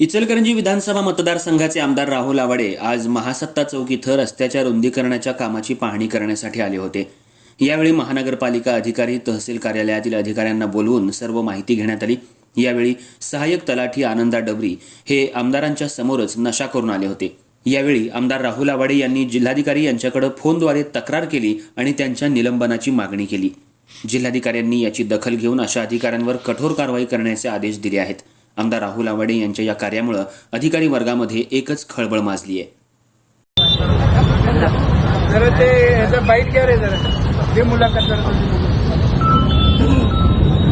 इचलकरंजी विधानसभा मतदारसंघाचे आमदार राहुल आवाडे आज महासत्ता चौक इथं रस्त्याच्या रुंदीकरणाच्या कामाची पाहणी करण्यासाठी आले होते. यावेळी महानगरपालिका अधिकारी तहसील कार्यालयातील अधिकाऱ्यांना बोलवून सर्व माहिती घेण्यात आली. यावेळी सहाय्यक तलाठी आनंदा डबरी हे आमदारांच्या समोरच नशा करून आले होते. यावेळी आमदार राहुल आवाडे यांनी जिल्हाधिकारी यांच्याकडे फोनद्वारे तक्रार केली आणि त्यांच्या निलंबनाची मागणी केली. जिल्हाधिकाऱ्यांनी याची दखल घेऊन अशा अधिकाऱ्यांवर कठोर कारवाई करण्याचे आदेश दिले आहेत. आमदार राहुल आवाडे यांच्या या कार्यामुळे अधिकारी वर्गामध्ये एकच खळबळ माजली आहे जरा ते ह्याचं बाईट घ्या रे जरा. दे मुलाखत जरा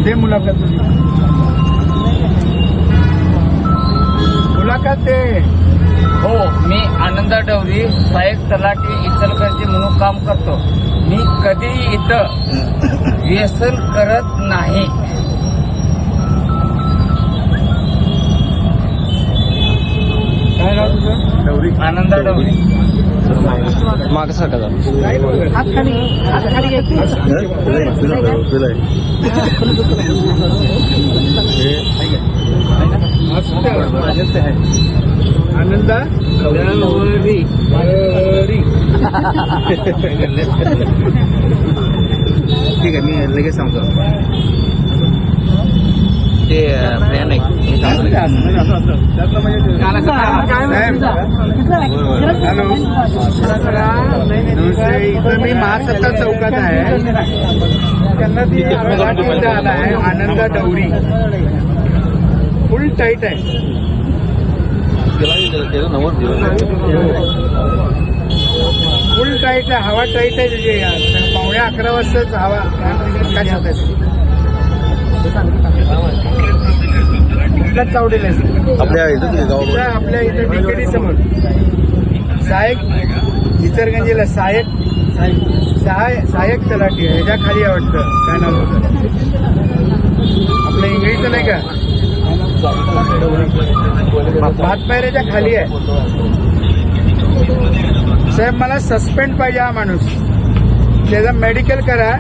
दे मुलाखत तुझी. मुलाखत दे. हो मी आनंदा डवरी सहाय्यक तलाठी इचलकरंजी म्हणून काम करतो. मी कधीही इथं व्यसन करत नाही. आनंदा हात खाली घ्यायची आनंदा. ठीक आहे मी लगेच सांगतो. ते आहे हॅलो नमस्ते इथं मी महासत्ता चौकात आहे. त्यांना ती आला आहे आनंदा डवरी. फुल टाईट आहे. फुल टाईट आहे हवा टाईट आहे त्याची पावणे अकरा वाजताच हवा काय कुठल्याच चावडेल आपल्या इथं आपल्या इथं डिकेडी समोर. सहायक इचरगंजीला सहायक सहाय सहायक तलाठी आहे. ह्याच्या खाली आहे वाटतं. काय नाव आपलं इंग्रजीचं नाही का? भातपायऱ्याच्या खाली आहे. साहेब मला सस्पेंड पाहिजे हा माणूस. त्याचं मेडिकल करा.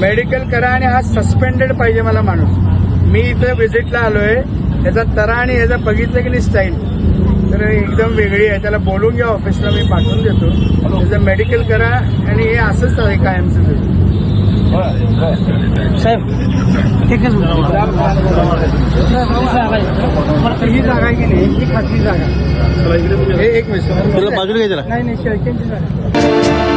मेडिकल करा आणि हा सस्पेंडेड पाहिजे मला माणूस. मी इथं व्हिजिटला आलोय. त्याचा तरा आणि ह्याचा बघितलं की नाही स्टाईल तर एकदम वेगळी आहे. त्याला बोलून घ्या ऑफिसला मी पाठवून देतो. त्याचं मेडिकल करा आणि हे असंच आहे कायमचं. ते. ही जागा आहे की नाही? ही खासगी जागा. हे एक मिनिट. बाजूला नाही नाही शेळक्यांची जागा.